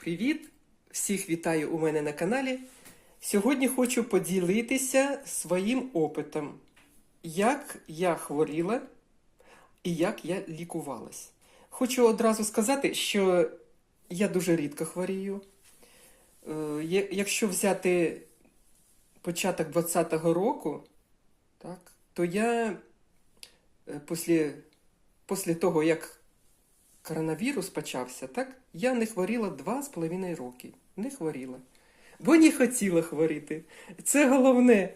Привіт! Всіх вітаю у мене на каналі. Сьогодні хочу поділитися своїм опитом, як я хворіла і як я лікувалась. Хочу одразу сказати, що я дуже рідко хворію. Е, Якщо взяти початок 20-го року, так, то я е, після, після того, як коронавірус почався, так? Я не хворіла два з половиною роки. Не хворіла. Бо не хотіла хворіти. Це головне.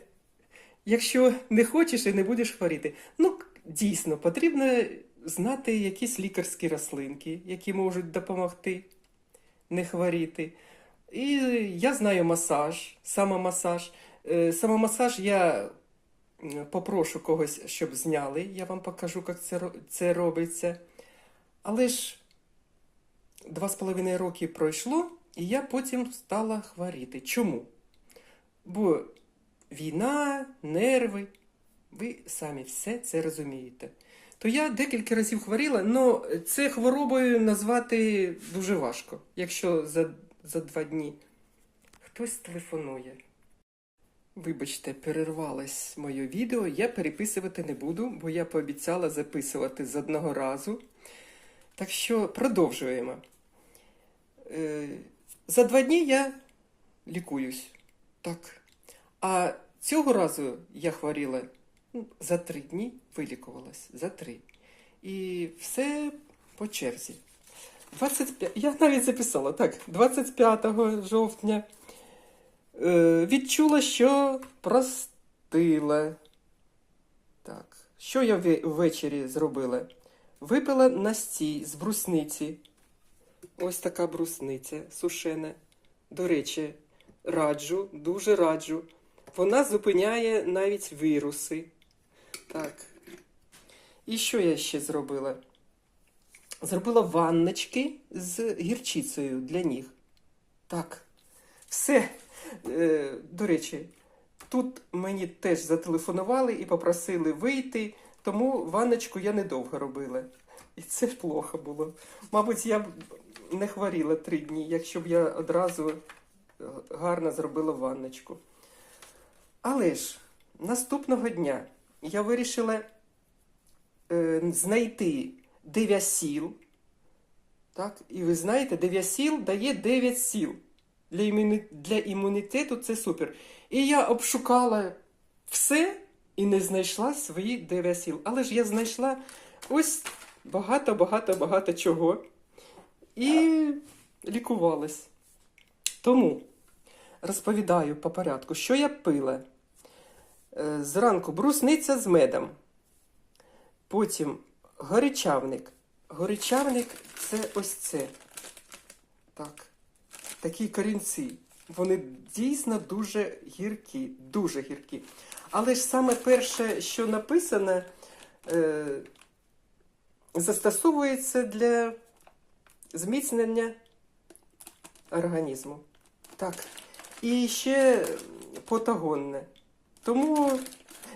Якщо не хочеш і не будеш хворіти. Ну, дійсно, потрібно знати якісь лікарські рослинки, які можуть допомогти не хворіти. І я знаю масаж, самомасаж. Е, Самомасаж я попрошу когось, щоб зняли. Я вам покажу, як це робиться. Але ж два з половиною роки пройшло, і я потім стала хворіти. Чому? Бо війна, нерви, ви самі все це розумієте. То я декілька разів хворіла, але це хворобою назвати дуже важко, якщо за, за два дні хтось телефонує. Вибачте, перервалось моє відео, я переписувати не буду, бо я пообіцяла записувати з одного разу. Так що продовжуємо. Е, За два дні я лікуюсь. Так. А цього разу я хворіла ну, за три дні вилікувалась. За три. І все по черзі. 25, я навіть записала, так, 25 жовтня е, відчула, що простила. Так. Що я ввечері зробила? Випила настій з брусниці. Ось така брусниця сушена. До речі, раджу, дуже раджу. Вона зупиняє навіть віруси. Так. І що я ще зробила? Зробила ванночки з гірчицею для ніг. Так. Все. Е, до речі, тут мені теж зателефонували і попросили вийти, тому ванночку я недовго робила. І це плохо було. Мабуть, я б не хворіла три дні, якщо б я одразу е, гарно зробила ванночку. Але ж наступного дня я вирішила е, знайти дев'ясіл. Так? І ви знаєте, дев'ясіл дає 9 сіл. Для імунітету це супер. І я обшукала все і не знайшла свої 9 сіл. Але ж я знайшла ось багато-багато-багато чого. І лікувалась. Тому розповідаю по порядку, що я пила. Е, Зранку брусниця з медом. Потім горичавник. Горичавник це ось це. Так. Такі корінці. Вони дійсно дуже гіркі, дуже гіркі. Але ж саме перше, що написано, е, застосовується для зміцнення організму. Так. І ще потагонне. Тому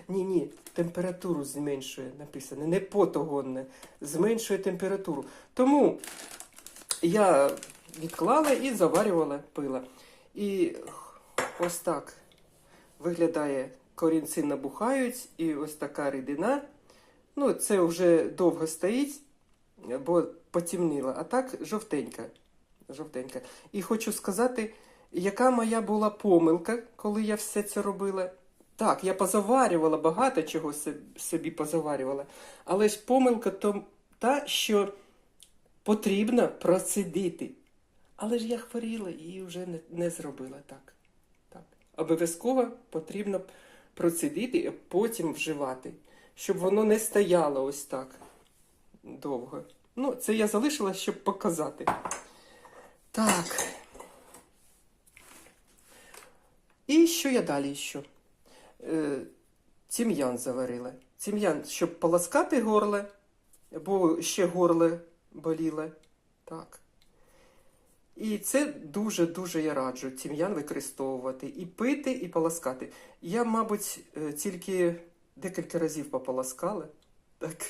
ні, ні, температуру зменшує, написано, не потагонне, зменшує температуру. Тому я відклала і заварювала пила. І ось так виглядає, корінці набухають, і ось така рідина. Ну, це вже довго стоїть, бо потемніла, а так жовтенька. жовтенька. І хочу сказати, яка моя була помилка, коли я все це робила. Так, я позаварювала багато чого собі позаварювала, але ж помилка то та, що потрібно процедити. Але ж я хворіла і вже не, не зробила так. так. Обов'язково потрібно процедити, а потім вживати, щоб воно не стояло ось так довго. Ну, це я залишила, щоб показати. Так. І що я далі що? Е, тім'ян заварила. Тім'ян, щоб полоскати горло, бо ще горло боліло. Так. І це дуже-дуже я раджу тім'ян використовувати. І пити, і полоскати. Я, мабуть, е, тільки декілька разів пополоскала. Так.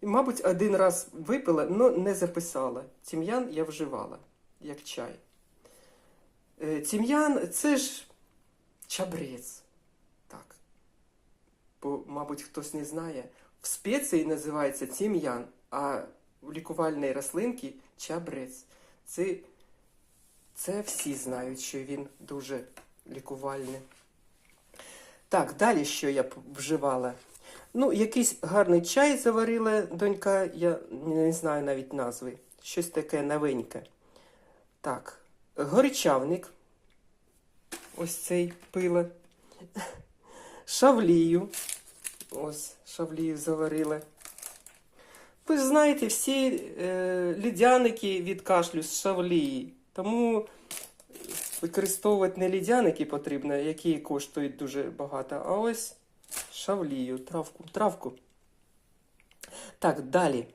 І, мабуть, один раз випила, але не записала. Тім'ян я вживала. як чай. Е, Тім'ян це ж чабрець. Так. Бо, мабуть, хтось не знає. В спеції називається тім'ян, а в лікувальній рослинці чабрець. Це, це всі знають, що він дуже лікувальний. Так, далі що я вживала? Ну, якийсь гарний чай заварила донька, я не знаю навіть назви. Щось таке новеньке. Так, горичавник. Ось цей пила. Шавлію. Ось, шавлію заварила. Ви ж знаєте, всі е, лідяники від кашлю з шавлії. Тому використовувати не лідяники потрібно, які коштують дуже багато, а ось шавлію, травку. травку. Так, далі.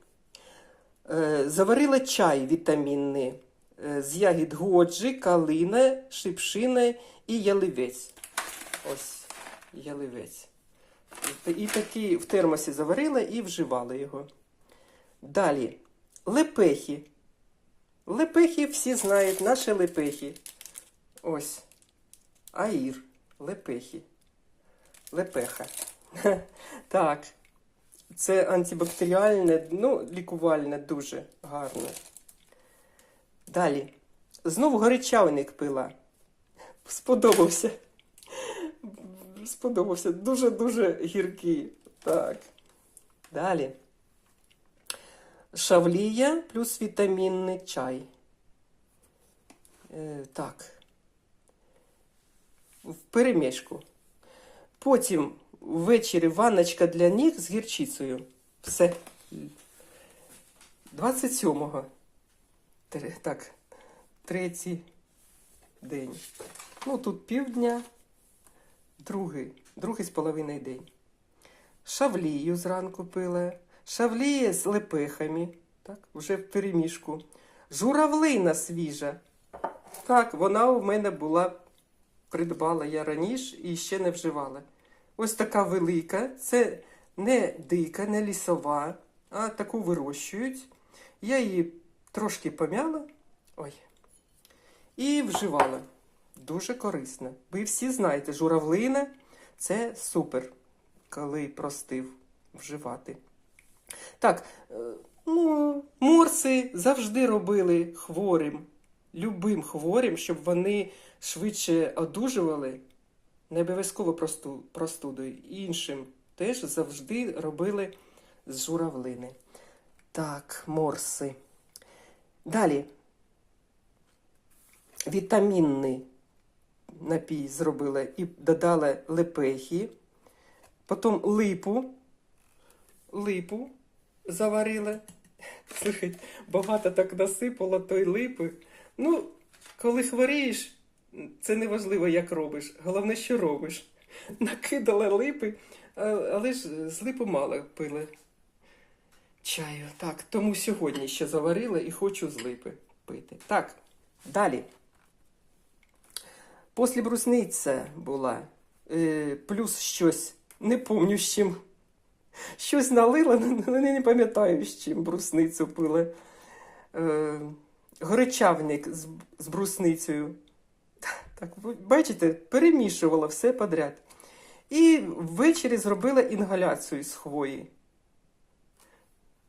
Е, заварила чай вітамінний е, з ягід годжі, калина, шипшина і яливець. Ось яливець. І такі в термосі заварила і вживала його. Далі. Лепехи. Лепехи всі знають, наші лепехи. Ось. Аїр. Лепехи. Лепеха. Так. Це антибактеріальне, ну, лікувальне, дуже гарне. Далі. Знову горичавник пила. Сподобався. Сподобався. Дуже-дуже гіркий. Так. Далі. Шавлія плюс вітамінний чай. Е, так. В перемішку. Потім ввечері ванночка для ніг з гірчицею. Все. 27-го. Так, третій день. Ну, тут півдня, другий, другий з половиною день. Шавлію зранку пила. Шавліє з лепехами. Так, вже в перемішку. Журавлина свіжа. Так, вона у мене була, придбала я раніше і ще не вживала. Ось така велика. Це не дика, не лісова, а таку вирощують. Я її трошки помяла. Ой. І вживала. Дуже корисно. Ви всі знаєте, журавлина це супер, коли простив вживати. Так, е, ну, морси завжди робили хворим, любим хворим, щоб вони швидше одужували, не обов'язково просту, простудою. Іншим теж завжди робили з журавлини. Так, морси. Далі. Вітамінний напій зробила і додала лепехи, потім липу, липу заварила. Слухай, багато так насипала той липи. Ну, коли хворієш, це не важливо, як робиш. Головне, що робиш. Накидала липи, але ж з липу мало пили чаю. Так, тому сьогодні ще заварила і хочу з липи пити. Так, далі. Послі брусниця була. Е, плюс щось, не помню з чим. Щось налила, але не пам'ятаю, з чим брусницю пила. Е, з, з брусницею. Так, бачите, перемішувала все подряд. І ввечері зробила інгаляцію з хвої.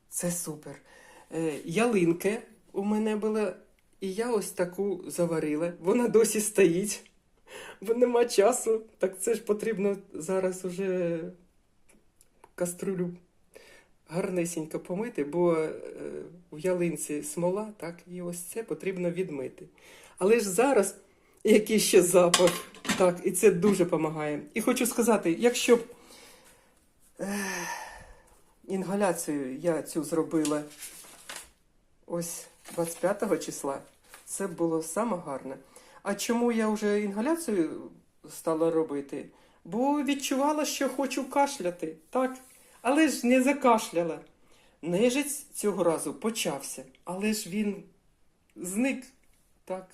Це супер. Е, ялинки у мене була, і я ось таку заварила. Вона досі стоїть, бо нема часу. Так це ж потрібно зараз уже каструлю гарнесенько помити, бо е, в ялинці смола, так, і ось це потрібно відмити. Але ж зараз який ще запах, так, і це дуже допомагає. І хочу сказати, якщо б е, інгаляцію я цю зробила ось 25 числа, це було саме гарне. А чому я вже інгаляцію стала робити? Бо відчувала, що хочу кашляти, так? Але ж не закашляла. Нежиць цього разу почався, але ж він зник, так.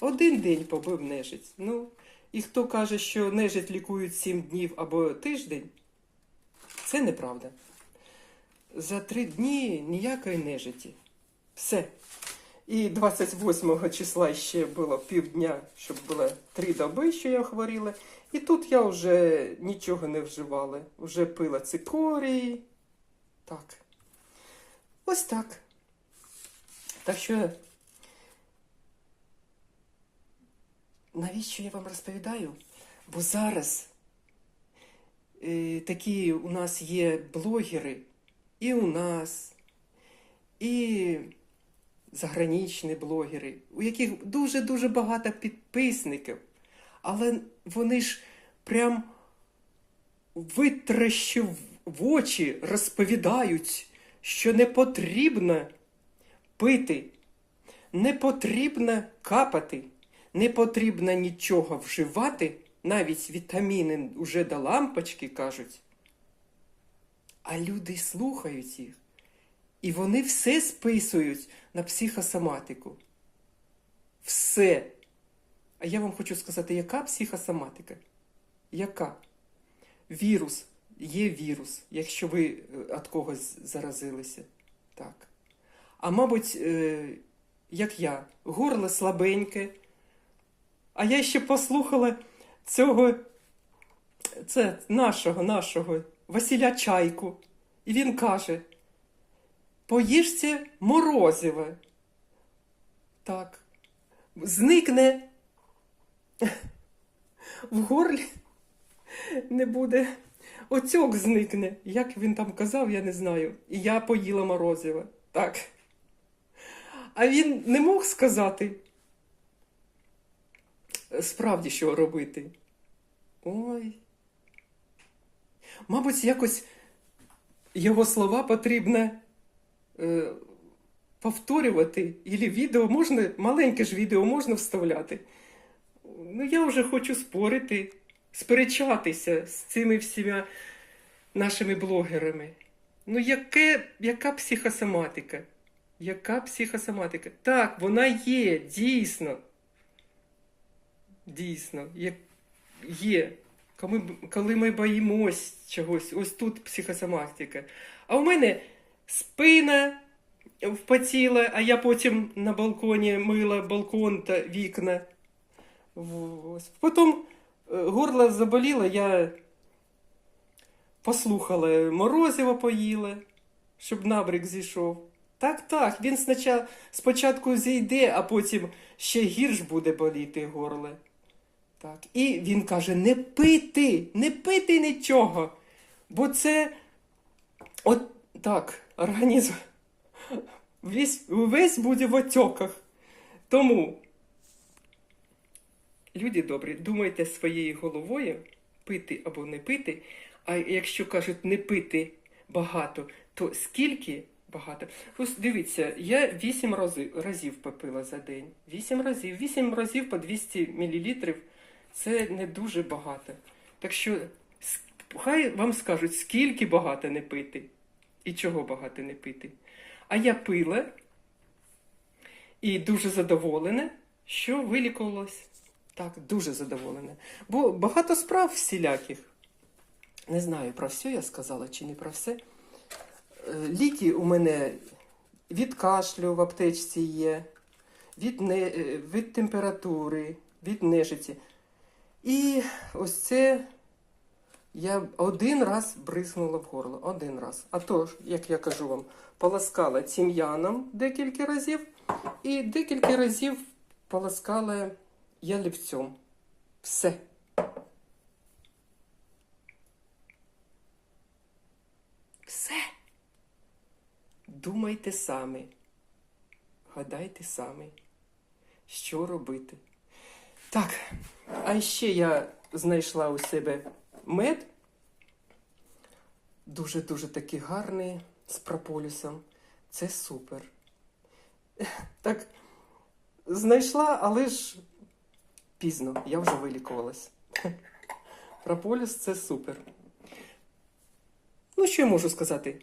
Один день побив нежиць. Ну, і хто каже, що нежить лікують сім днів або тиждень, це неправда. За три дні ніякої нежиті. Все. І 28 числа ще було півдня, щоб було три доби, що я хворіла. І тут я вже нічого не вживала. Вже пила цикорій. Так. Ось так. Так що. Навіщо я вам розповідаю? Бо зараз е, такі у нас є блогери, і у нас, і заграничні блогери, у яких дуже-дуже багато підписників, але вони ж прям витращив в очі розповідають, що не потрібно пити, не потрібно капати, не потрібно нічого вживати, навіть вітаміни вже до лампочки кажуть. А люди слухають їх. І вони все списують на психосоматику. Все. А я вам хочу сказати, яка психосоматика? Яка? Вірус. Є вірус, якщо ви е, від когось заразилися. Так. А мабуть, е, як я, горло слабеньке. А я ще послухала цього, це нашого, нашого Василя Чайку. І він каже: поїжте морозиве. Так. Зникне в горлі не буде. Оцьок зникне. Як він там казав, я не знаю. І я поїла морозиве. Так. А він не мог сказати. Справді, що робити. Ой. Мабуть, якось його слова потрібно повторювати. Ілі відео можна, маленьке ж відео можна вставляти. Ну, я вже хочу спорити, сперечатися з цими всіма нашими блогерами. Ну, яке, яка психосоматика? Яка психосоматика? Так, вона є, дійсно. Дійсно, є. коли ми боїмось чогось, ось тут психосоматика. А у мене спина впотіла, а я потім на балконі мила балкон та вікна. Ось. Потім е, горло заболіло, я послухала, морозиво поїла, щоб набрик зійшов. Так, так, він спочатку, зійде, а потім ще гірш буде боліти горло. Так. І він каже: не пити, не пити нічого. Бо це от так, організм весь, весь буде в отьоках. Тому, люди добрі, думайте своєю головою, пити або не пити. А якщо кажуть не пити багато, то скільки багато? Ось дивіться, я 8 разів, разів попила за день. 8 разів. 8 разів по 200 мл це не дуже багато. Так що хай вам скажуть, скільки багато не пити і чого багато не пити. А я пила і дуже задоволена, що вилікувалась. Так, дуже задоволена. Бо багато справ всіляких. Не знаю, про все я сказала чи не про все. Е, Ліки у мене від кашлю в аптечці є, від, не, е, від температури, від нежиті. І ось це я один раз бризнула в горло. Один раз. А то, як я кажу вам, полоскала тім'яном декілька разів і декілька разів полоскала ялівцем. Все. Все. Думайте самі. Гадайте самі, що робити. Так, а ще я знайшла у себе мед. Дуже-дуже такий гарний з прополісом. Це супер. Так, знайшла, але ж пізно, я вже вилікувалась. Прополіс це супер. Ну, що я можу сказати?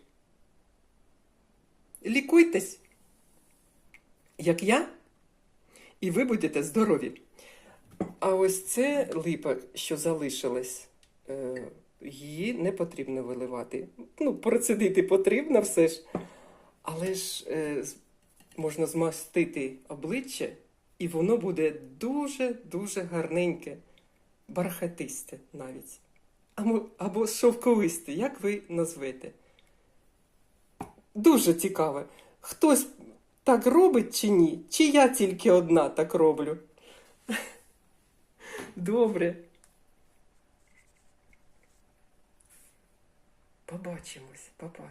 Лікуйтесь, як я, і ви будете здорові. А ось це липа, що залишилась, її не потрібно виливати. Ну, процедити потрібно все ж. Але ж е, можна змастити обличчя, і воно буде дуже-дуже гарненьке, бархатисте навіть. Або шовковисте, як ви назвете. Дуже цікаве. Хтось так робить чи ні? Чи я тільки одна так роблю? Добре. Побачимось, папа.